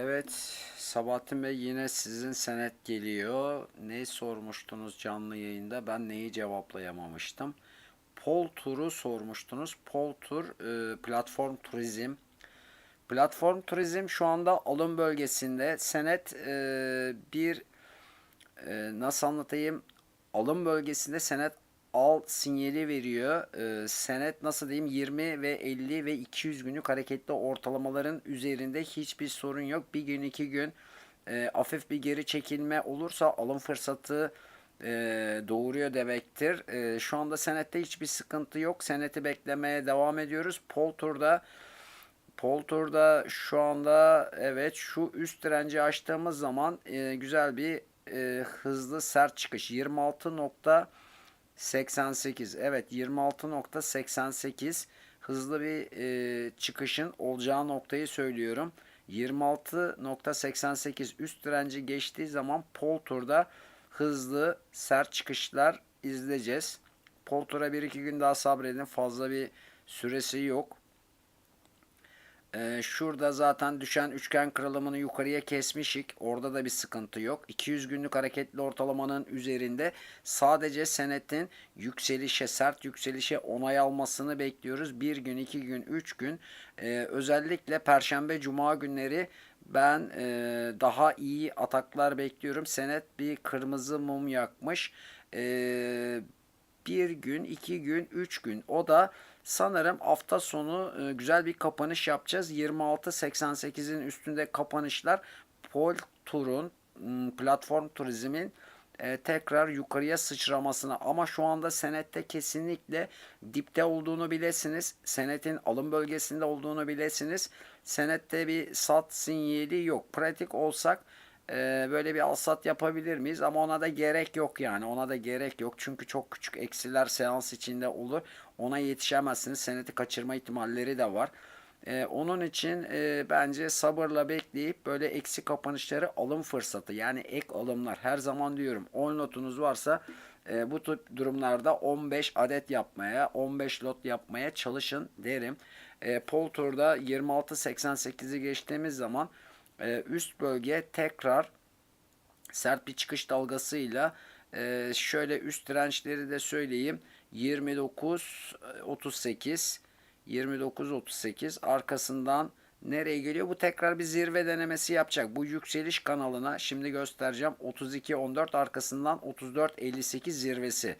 Evet, Sabahattin Bey yine sizin senet geliyor. Ne sormuştunuz canlı yayında? Ben neyi cevaplayamamıştım? Pol turu sormuştunuz. Pol tur, e, platform turizm. Platform turizm şu anda alım bölgesinde. Senet e, bir e, nasıl anlatayım? Alım bölgesinde senet al sinyali veriyor. E, senet nasıl diyeyim 20 ve 50 ve 200 günlük hareketli ortalamaların üzerinde hiçbir sorun yok. Bir gün iki gün e, hafif bir geri çekilme olursa alım fırsatı e, doğuruyor demektir. E, şu anda senette hiçbir sıkıntı yok. Seneti beklemeye devam ediyoruz. Poltur'da Poltur'da şu anda evet şu üst direnci açtığımız zaman e, güzel bir e, hızlı sert çıkış 26.88 evet 26.88 hızlı bir e, çıkışın olacağı noktayı söylüyorum. 26.88 üst direnci geçtiği zaman Poltur'da hızlı sert çıkışlar izleyeceğiz. Poltur'a bir iki gün daha sabredin fazla bir süresi yok ee, şurada zaten düşen üçgen kırılımını yukarıya kesmişik. Orada da bir sıkıntı yok. 200 günlük hareketli ortalamanın üzerinde sadece senetin yükselişe, sert yükselişe onay almasını bekliyoruz. Bir gün, iki gün, üç gün. Ee, özellikle Perşembe, Cuma günleri ben e, daha iyi ataklar bekliyorum. Senet bir kırmızı mum yakmış. Ee, bir gün, iki gün, üç gün. O da sanırım hafta sonu e, güzel bir kapanış yapacağız. 26.88'in üstünde kapanışlar Pol Tur'un platform turizmin e, tekrar yukarıya sıçramasına ama şu anda senette kesinlikle dipte olduğunu bilesiniz. Senetin alım bölgesinde olduğunu bilesiniz. Senette bir sat sinyali yok. Pratik olsak e, böyle bir alsat yapabilir miyiz? Ama ona da gerek yok yani. Ona da gerek yok. Çünkü çok küçük eksiler seans içinde olur. Ona yetişemezsiniz. Seneti kaçırma ihtimalleri de var. Ee, onun için e, bence sabırla bekleyip böyle eksi kapanışları alım fırsatı yani ek alımlar her zaman diyorum 10 lotunuz varsa e, bu tip durumlarda 15 adet yapmaya 15 lot yapmaya çalışın derim. E, Poltur'da 26.88'i geçtiğimiz zaman e, üst bölge tekrar sert bir çıkış dalgasıyla e, şöyle üst dirençleri de söyleyeyim 29 38 29 38 arkasından nereye geliyor? Bu tekrar bir zirve denemesi yapacak. Bu yükseliş kanalına şimdi göstereceğim. 32 14 arkasından 34 58 zirvesi.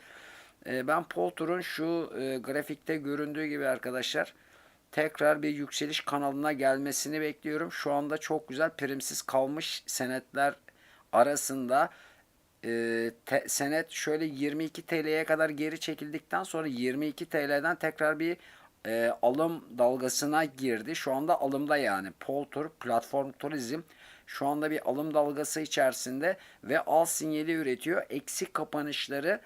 E, ben Poltur'un şu e, grafikte göründüğü gibi arkadaşlar tekrar bir yükseliş kanalına gelmesini bekliyorum. Şu anda çok güzel primsiz kalmış senetler arasında e, te, senet şöyle 22 TL'ye kadar geri çekildikten sonra 22 TL'den tekrar bir e, alım dalgasına girdi. Şu anda alımda yani. Poltur, platform turizm şu anda bir alım dalgası içerisinde ve al sinyali üretiyor. Eksik kapanışları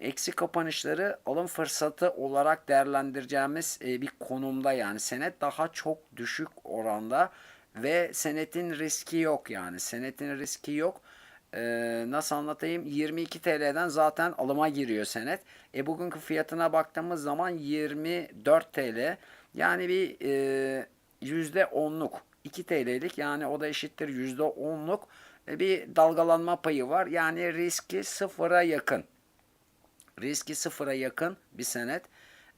eksi kapanışları alım fırsatı olarak değerlendireceğimiz e, bir konumda yani senet daha çok düşük oranda ve senetin riski yok yani senetin riski yok. Ee, nasıl anlatayım 22 TL'den zaten alıma giriyor senet. E bugünkü fiyatına baktığımız zaman 24 TL yani bir e, %10'luk 2 TL'lik yani o da eşittir %10'luk e, bir dalgalanma payı var. Yani riski sıfıra yakın riski sıfıra yakın bir senet.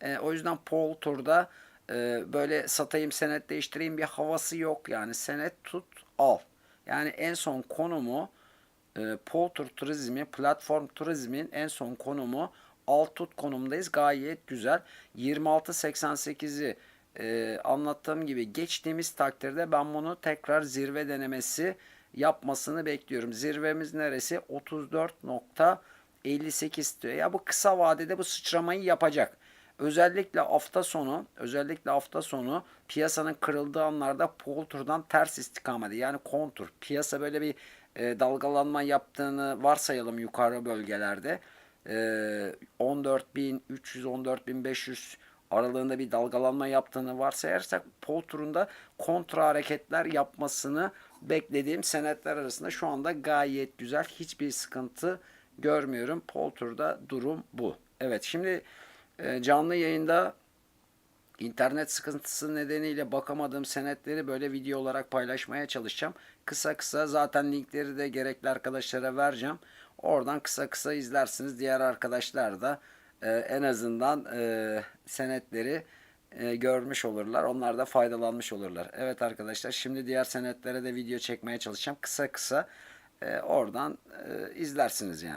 E, o yüzden Paul Tur'da e, böyle satayım senet değiştireyim bir havası yok. Yani senet tut al. Yani en son konumu e, Paul Tur turizmi, platform turizmin en son konumu al tut konumdayız. Gayet güzel. 26.88'i e, anlattığım gibi geçtiğimiz takdirde ben bunu tekrar zirve denemesi yapmasını bekliyorum. Zirvemiz neresi? 34. 58 diyor. Ya bu kısa vadede bu sıçramayı yapacak. Özellikle hafta sonu, özellikle hafta sonu piyasanın kırıldığı anlarda polturdan ters istikamede yani kontur. Piyasa böyle bir e, dalgalanma yaptığını varsayalım yukarı bölgelerde. E, 14.300 14.500 aralığında bir dalgalanma yaptığını varsayarsak polturunda kontra hareketler yapmasını beklediğim senetler arasında şu anda gayet güzel. Hiçbir sıkıntı görmüyorum. Poltur'da durum bu. Evet şimdi e, canlı yayında İnternet sıkıntısı nedeniyle bakamadığım senetleri böyle video olarak paylaşmaya çalışacağım. Kısa kısa zaten linkleri de gerekli arkadaşlara vereceğim. Oradan kısa kısa izlersiniz. Diğer arkadaşlar da e, en azından e, senetleri e, görmüş olurlar. Onlar da faydalanmış olurlar. Evet arkadaşlar şimdi diğer senetlere de video çekmeye çalışacağım. Kısa kısa e, oradan e, izlersiniz yani.